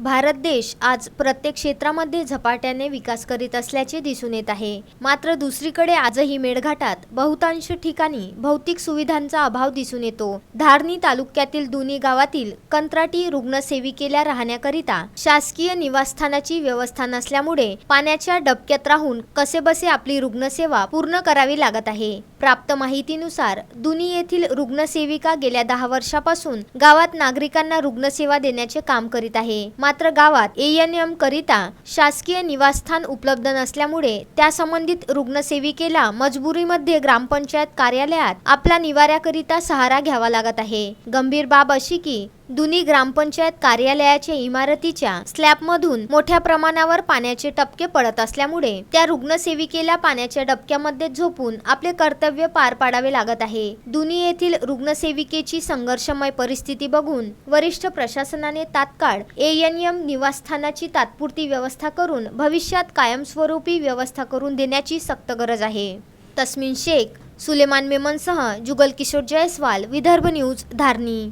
भारत देश आज प्रत्येक क्षेत्रामध्ये झपाट्याने विकास करीत असल्याचे दिसून येत आहे. मात्र दुसरीकडे आजही मेळघाटात बहुतांश ठिकाणी भौतिक सुविधांचा अभाव दिसून येतो. धारणी तालुक्यातील दुनी गावातील कंत्राटी रुग्णसेविकेला राहण्याकरिता शासकीय निवासस्थानाची व्यवस्था नसल्यामुळे पाण्याच्या डबक्यात राहून कसेबसे आपली रुग्णसेवा पूर्ण करावी लागत आहे. प्राप्त माहितीनुसार दुनी येथील रुग्णसेविका गेल्या दहा वर्षापासून गावात नागरिकांना रुग्णसेवा देण्याचे काम करीत आहे. मात्र गावात ए एन करिता शासकीय निवासस्थान उपलब्ध नसल्यामुळे त्या संबंधित रुग्णसेविकेला मजबुरीमध्ये ग्रामपंचायत कार्यालयात आपला निवाऱ्याकरिता सहारा घ्यावा लागत आहे. गंभीर बाब अशी की दुनी ग्रामपंचायत कार्यालयाच्या इमारतीच्या स्लॅबमधून मोठ्या प्रमाणावर पाण्याचे टपके पडत असल्यामुळे त्या रुग्णसेविकेला पाण्याच्या डबक्यामध्ये झोपून आपले कर्तव्य पार पाडावे लागत आहे. दुनी येथील रुग्णसेविकेची संघर्षमय परिस्थिती बघून वरिष्ठ प्रशासनाने तात्काळ एएनएम निवासस्थानाची तात्पुरती व्यवस्था करून भविष्यात कायमस्वरूपी व्यवस्था करून देण्याची सक्त गरज आहे. तस्मिन शेख सुलेमान मेमनसह जुगल किशोर जयस्वाल विदर्भ न्यूज धारणी.